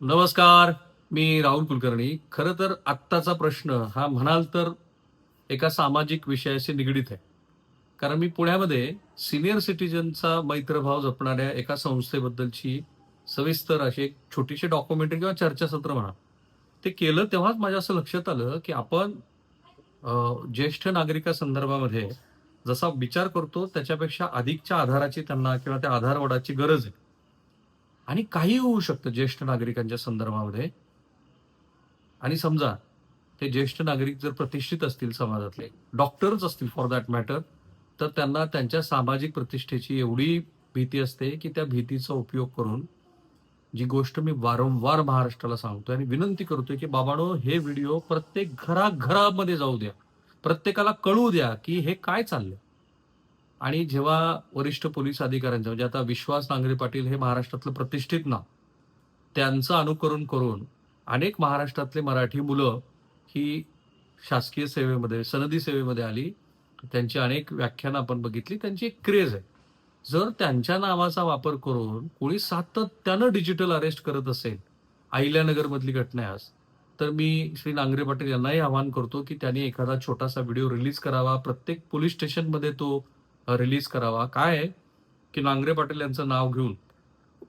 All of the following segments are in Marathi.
नमस्कार मी राहुल कुलकर्णी. खरं तर आत्ताचा प्रश्न हा म्हणाल तर एका सामाजिक विषयाशी निगडीत आहे. कारण मी पुण्यामध्ये सिनियर सिटीजनचा मैत्रभाव जपणाऱ्या एका संस्थेबद्दलची सविस्तर अशी एक छोटीशी डॉक्युमेंटरी किंवा चर्चासत्र म्हणा. ते केलं तेव्हाच माझ्या असं लक्षात आलं की आपण ज्येष्ठ ज्येष्ठ नागरिकासंदर्भामध्ये जसा विचार करतो त्याच्यापेक्षा अधिकच्या आधाराची त्यांना किंवा त्या आधारवडाची गरज आहे. आणि काही होऊ शकतं ज्येष्ठ नागरिकांच्या संदर्भामध्ये. आणि समजा ते ज्येष्ठ नागरिक जर प्रतिष्ठित असतील समाजातले डॉक्टरच असतील फॉर दॅट मॅटर तर त्यांना त्यांच्या सामाजिक प्रतिष्ठेची एवढी भीती असते की त्या भीतीचा उपयोग करून जी गोष्ट मी वारंवार महाराष्ट्राला सांगतोय आणि विनंती करतोय की बाबानो हे व्हिडिओ प्रत्येक घराघरामध्ये जाऊ द्या. प्रत्येकाला कळू द्या की हे काय चाललंय. आणि जेव्हा वरिष्ठ पोलीस अधिकाऱ्यांचं म्हणजे आता विश्वास नांगरे पाटील हे महाराष्ट्रातलं प्रतिष्ठित नाव त्यांचं अनुकरण करून अनेक महाराष्ट्रातले मराठी मुलं ही शासकीय सेवेमध्ये सनदी सेवेमध्ये आली. त्यांची अनेक व्याख्यानं आपण बघितली. त्यांची एक क्रेज आहे. जर त्यांच्या नावाचा वापर करून कोणी सातत्यानं डिजिटल अरेस्ट करत असेल अहिल्यानगरमधली घटना आहे आज तर मी श्री नांगरे पाटील यांनाही आवाहन करतो की त्यांनी एखादा छोटासा व्हिडिओ रिलीज करावा. प्रत्येक पोलीस स्टेशनमध्ये तो रिलीज करावा. काय आहे? की नांगरे पाटील यांचं नाव घेऊन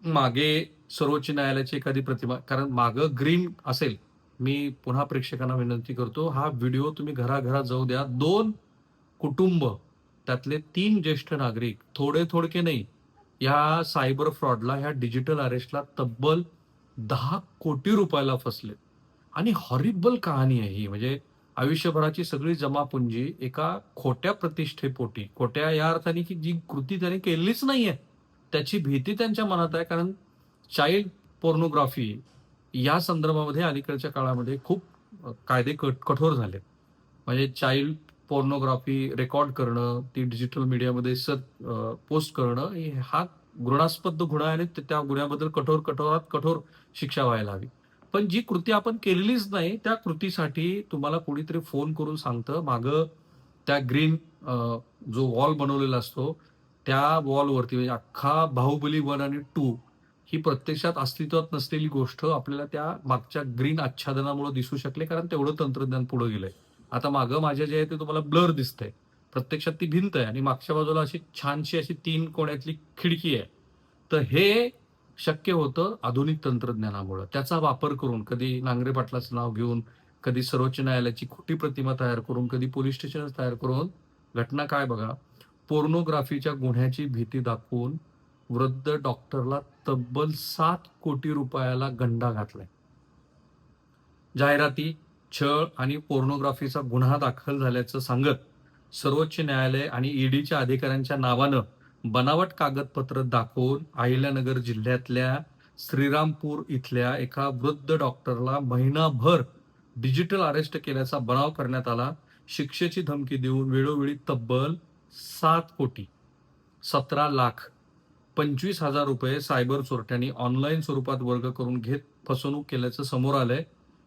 मागे सर्वोच्च न्यायालयाची एखादी प्रतिमा कारण मागं ग्रीन असेल. मी पुन्हा प्रेक्षकांना विनंती करतो हा व्हिडिओ तुम्ही घराघरात जाऊ द्या. दोन कुटुंब त्यातले तीन ज्येष्ठ नागरिक थोडे थोडके नाही या सायबर फ्रॉडला ह्या डिजिटल अरेस्टला तब्बल दहा कोटी रुपयाला फसले आणि हॉरिबल कहाणी आहे ही. म्हणजे आयुष्यभराची सगळी जमापुंजी एका खोट्या प्रतिष्ठेपोटी खोट्या या अर्थाने की जी कृती त्याने केलीच नाहीये त्याची भीती त्यांच्या मनात आहे. कारण चाइल्ड पोर्नोग्राफी या संदर्भामध्ये अलीकडच्या काळामध्ये खूप कायदे कठोर झाले म्हणजे चाइल्ड पोर्नोग्राफी रेकॉर्ड करणं ती डिजिटल मीडियामध्ये सत पोस्ट करणं हे- हा गुणास्पद गुन्हा आहे आणि त्या गुन्ह्याबद्दल कठोर कठोरात कठोर शिक्षा व्हायला हवी. पण जी कृती आपण केलेलीच नाही त्या कृतीसाठी तुम्हाला कोणीतरी फोन करून सांगतं मागं त्या ग्रीन जो वॉल बनवलेला असतो त्या वॉलवरती म्हणजे अख्खा बाहुबली वन आणि टू ही प्रत्यक्षात अस्तित्वात नसलेली गोष्ट आपल्याला त्या मागच्या ग्रीन आच्छादनामुळे दिसू शकले कारण तेवढं तंत्रज्ञान पुढे गेलंय. आता मागं माझ्या जे आहे ते तुम्हाला ब्लर दिसतंय. प्रत्यक्षात ती भिंत आहे आणि मागच्या बाजूला अशी छानशी अशी तीन कोण्यातली खिडकी आहे. तर हे शक्य होतं आधुनिक तंत्रज्ञानामुळं. त्याचा वापर करून कधी नांगरे पाटलाचं नाव घेऊन कधी सर्वोच्च न्यायालयाची खोटी प्रतिमा तयार करून कधी पोलीस स्टेशन तयार करून घटना काय बघा पोर्नोग्राफीच्या गुन्ह्याची भीती दाखवून वृद्ध डॉक्टरला तब्बल सात कोटी रुपयाला गंडा घातलाय. जाहिराती छळ आणि पोर्नोग्राफीचा गुन्हा दाखल झाल्याचं सांगत सर्वोच्च न्यायालय आणि ईडीच्या अधिकाऱ्यांच्या नावानं बनावट कागदपत्र दाखवून अहिल्यानगर जिल्ह्यातल्या श्रीरामपूर इथल्या एका वृद्ध डॉक्टरला महिनाभर डिजिटल अरेस्ट केल्याचा बनाव करण्यात आला. शिक्षेची धमकी देऊन वेळोवेळी तब्बल सात कोटी सतरा लाख पंचवीस हजार रुपये सायबर चोरट्यांनी ऑनलाईन स्वरूपात वर्ग करून घेत फसवणूक केल्याचं समोर आलंय.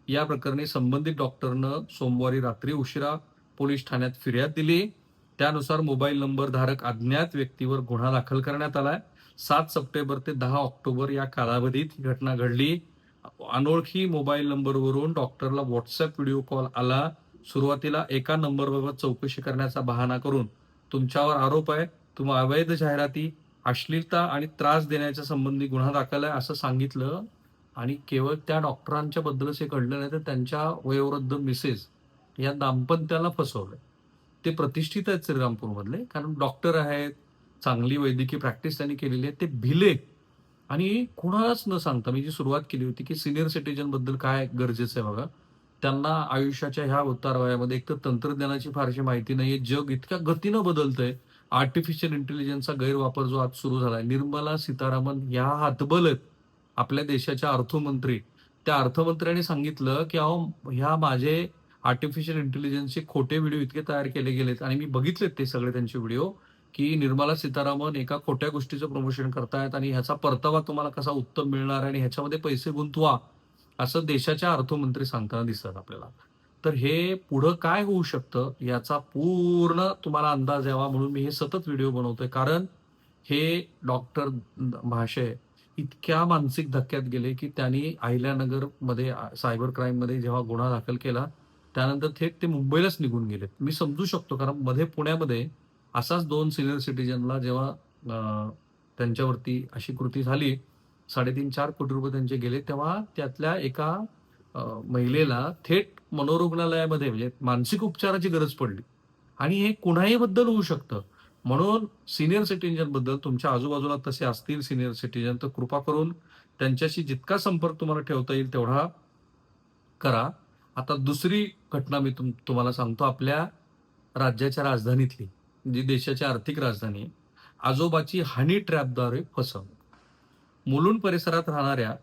या प्रकरणी संबंधित डॉक्टरनं सोमवारी रात्री उशिरा पोलीस ठाण्यात फिर्याद दिली. त्यानुसार मोबाईल नंबर धारक अज्ञात व्यक्तीवर गुन्हा दाखल करण्यात आलाय. सात सप्टेंबर ते दहा ऑक्टोबर या कालावधीत ही घटना घडली. अनोळखी मोबाईल नंबरवरून डॉक्टरला व्हॉट्सअप व्हिडिओ कॉल आला. सुरुवातीला एका नंबरबाबत चौकशी करण्याचा बहाणा करून तुमच्यावर आरोप आहे तुम्ही अवैध जाहिराती अश्लीलता आणि त्रास देण्याच्या संबंधी गुन्हा दाखल आहे असं सांगितलं. आणि केवळ त्या डॉक्टरांच्या बद्दलच हे घडलं नाही तर त्यांच्या वयोवृद्ध मिसेस या दाम्पत्याला फसवलं ते प्रतिष्ठित आहेत श्रीरामपूरमधले कारण डॉक्टर आहेत चांगली वैद्यकीय प्रॅक्टिस त्यांनी केलेली आहे ते भिले. आणि कुणालाच न सांगता मी जी सुरुवात केली होती की सिनियर सिटीजनबद्दल काय गरजेचं आहे बघा त्यांना आयुष्याच्या ह्या उतार वयामध्ये एक तर तंत्रज्ञानाची फारशी माहिती नाहीये जग इतक्या गतीनं बदलतंय आर्टिफिशियल इंटेलिजन्सचा गैरवापर जो आज सुरू झालाय निर्मला सीतारामन ह्या हातबल आहेत आपल्या देशाच्या अर्थमंत्री. त्या अर्थमंत्र्यांनी सांगितलं की अहो ह्या माझे आर्टिफिशियल इंटेलिजन्सचे खोटे व्हिडिओ इतके तयार केले गेलेत आणि मी बघितलेत ते सगळे त्यांचे व्हिडिओ की निर्मला सीतारामन एका खोट्या गोष्टीचं प्रमोशन करतायत आणि ह्याचा परतावा तुम्हाला कसा उत्तम मिळणार आणि ह्याच्यामध्ये पैसे गुंतवा असं देशाच्या अर्थमंत्री सांगताना दिसतात आपल्याला. तर हे पुढं काय होऊ शकतं याचा पूर्ण तुम्हाला अंदाज यावा म्हणून मी हे सतत व्हिडिओ बनवतोय. कारण हे डॉक्टर महाशय इतक्या मानसिक धक्क्यात गेले की त्यांनी अहिल्यानगरमध्ये सायबर क्राईममध्ये जेव्हा गुन्हा दाखल केला त्यानंतर थेट ते मुंबईलाच निघून गेले मी समजू शकतो कारण मध्ये पुण्यामध्ये असाच दोन सिनियर सिटीजनला जेव्हा त्यांच्यावरती अशी कृती झाली साडेतीन चार कोटी रुपये त्यांचे गेले तेव्हा त्यातल्या एका महिलेला थेट मनोरुग्णालयामध्ये म्हणजे मानसिक उपचाराची गरज पडली. आणि हे कुणाही बद्दल होऊ शकतं. म्हणून सिनियर सिटीजनबद्दल तुमच्या आजूबाजूला तसे असतील सिनियर सिटीजन तर कृपा करून त्यांच्याशी जितका संपर्क तुम्हाला ठेवता येईल तेवढा करा. आता दुसरी घटना मी तुम तुम्हाला सांगतो आपल्या राज्याच्या राजधानीतली जी देशाची आर्थिक राजधानी आहे, आजोबाची हानी ट्रॅपद्वारे फसवणूक. मुलुंड परिसरात राहणाऱ्या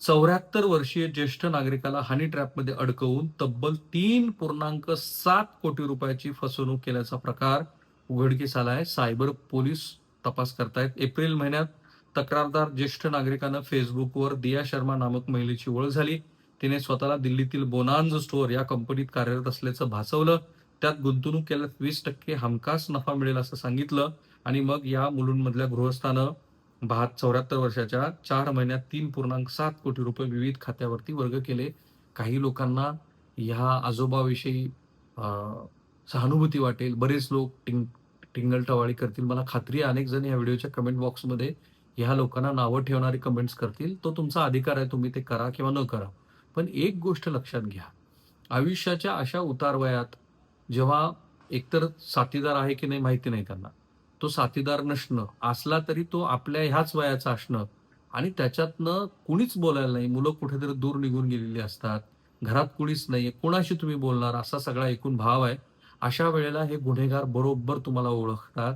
चौऱ्याहत्तर वर्षीय ज्येष्ठ नागरिकाला हानी ट्रॅपमध्ये अडकवून तब्बल तीन पूर्णांक सात कोटी रुपयाची फसवणूक केल्याचा प्रकार उघडकीस आला आहे. सायबर पोलीस तपास करतायत. एप्रिल महिन्यात तक्रारदार ज्येष्ठ नागरिकानं फेसबुकवर दिया शर्मा नामक महिलेची ओळख झाली. तिने स्वतःला दिल्लीतील बोनांज स्टोअर या कंपनीत कार्यरत असल्याचं भासवलं. त्यात गुंतवणूक केल्यास वीस टक्के हमखास नफा मिळेल असं सांगितलं. आणि मग या मुलुंडमधल्या गृहस्थानं भात चौऱ्याहत्तर वर्षाच्या चार महिन्यात तीन पूर्णांक सात कोटी रुपये विविध खात्यावरती वर्ग केले. काही लोकांना ह्या आजोबाविषयी सहानुभूती वाटेल. बरेच लोक टिंग टिंगलटवाळी करतील. मला खात्री अनेक जण या व्हिडिओच्या कमेंट बॉक्समध्ये ह्या लोकांना नावं ठेवणारे कमेंट्स करतील. तो तुमचा अधिकार आहे. तुम्ही ते करा किंवा न करा. पण एक गोष्ट लक्षात घ्या. आयुष्याच्या अशा उतार वयात जेव्हा एकतर साथीदार आहे की नाही माहिती नाही त्यांना. तो साथीदार नसणं असला तरी तो आपल्या ह्याच वयाचा असणं आणि त्याच्यातनं कुणीच बोलायला नाही. मुलं कुठेतरी दूर निघून गेलेली असतात. घरात कुणीच नाही कोणाशी तुम्ही बोलणार? असा सगळा एकूण भाव आहे. अशा वेळेला हे गुन्हेगार बरोबर तुम्हाला ओळखतात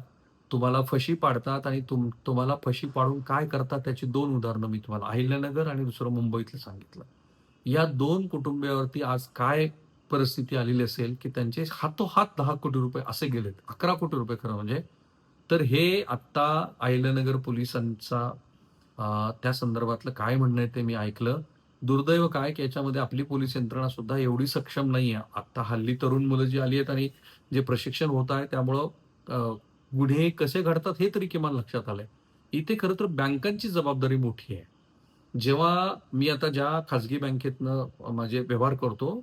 तुम्हाला फशी पाडतात आणि तुम तुम्हाला फशी पाडून काय करतात त्याची दोन उदाहरणं मी तुम्हाला अहिल्यानगर आणि दुसरं मुंबईतलं सांगितलं. या दोन कुटुंबियावरती आज काय परिस्थिती आलेली असेल की त्यांचे हातोहात दहा कोटी रुपये असे गेलेत अकरा कोटी रुपये खरं म्हणजे तर हे आत्ता आयलनगर पोलिसांचा त्या संदर्भातलं काय म्हणणं आहे ते मी ऐकलं. दुर्दैव काय की याच्यामध्ये आपली पोलीस यंत्रणा सुद्धा एवढी सक्षम नाही आहे आत्ता हल्ली तरुण मुलं जी आली आहेत आणि जे प्रशिक्षण होत आहे त्यामुळं गुन्हे कसे घडतात हे तरी किमान लक्षात आलंय. इथे खरं तर बँकांची जबाबदारी मोठी आहे. जेव्हा मी आता ज्या खाजगी बँकेतनं माझे व्यवहार करतो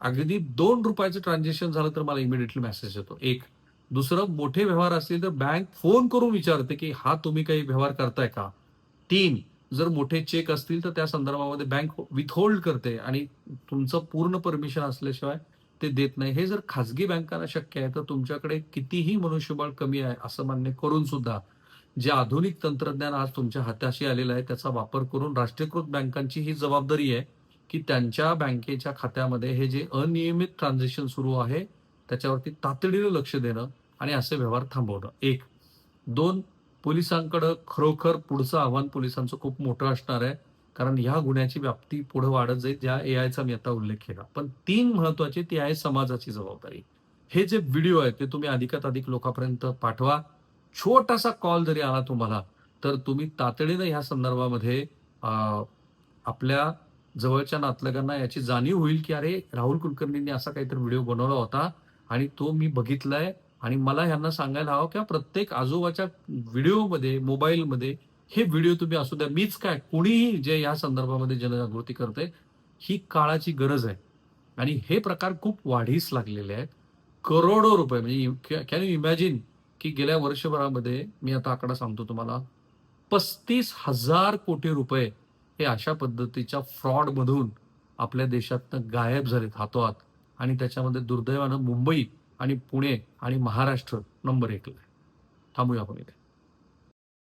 अगदी दोन रुपयाचं ट्रान्झॅक्शन झालं तर मला इमिडिएटली मेसेज येतो. एक दुसरं मोठे व्यवहार असतील तर बँक फोन करून विचारते की हा तुम्ही काही व्यवहार करताय का? तीन जर मोठे चेक असतील तर त्या संदर्भामध्ये बँक विथहोल्ड करते आणि तुमचं पूर्ण परमिशन असल्याशिवाय ते देत नाही. हे जर खाजगी बँकांना शक्य आहे तर तुमच्याकडे कितीही मनुष्यबळ कमी आहे असं मान्य करून सुद्धा जे आधुनिक तंत्रज्ञान आज तुमच्या हाताशी आलेलं आहे त्याचा वापर करून राष्ट्रीयकृत बँकांची ही जबाबदारी आहे की त्यांच्या बँकेच्या खात्यामध्ये हे जे अनियमित ट्रान्झॅक्शन सुरू आहे त्याच्यावरती तातडीनं लक्ष देणं आणि असे व्यवहार थांबवणं. एक. दोन. पोलिसांकडं खरोखर पुढचं आव्हान पोलिसांचं खूप मोठं असणार आहे कारण ह्या गुन्ह्याची व्याप्ती पुढे वाढत जाईल ज्या ए आयचा मी आता उल्लेख केला. पण तीन महत्वाची ती आहे समाजाची जबाबदारी. हे जे व्हिडिओ आहे ते तुम्ही अधिकात अधिक लोकांपर्यंत पाठवा. छोटासा कॉल जरी आला तुम्हाला तर तुम्ही तातडीनं ह्या संदर्भामध्ये आपल्या जवळच्या नातलगांना याची जाणीव होईल की अरे राहुल कुलकर्णींनी असा काहीतरी व्हिडिओ बनवला होता आणि तो मी बघितलाय आणि मला ह्यांना सांगायला हवं की प्रत्येक आजोबाच्या व्हिडिओमध्ये मोबाईलमध्ये हे व्हिडिओ तुम्ही असू द्या मीच काय कुणीही जे या संदर्भामध्ये जनजागृती करते ही काळाची गरज आहे. आणि हे प्रकार खूप वाढीस लागलेले आहेत. करोडो रुपये म्हणजे कॅन यू इमॅजिन की गेल्या वर्षभरामध्ये मी आता आकडा सांगतो तुम्हाला पस्तीस हजार कोटी रुपये हे अशा पद्धतीच्या फ्रॉडमधून आपल्या देशातनं गायब झालेत हातोहात. आणि त्याच्यामध्ये दुर्दैवानं मुंबई आणि पुणे आणि महाराष्ट्र नंबर एकला आहे. थांबूया आपण इथे.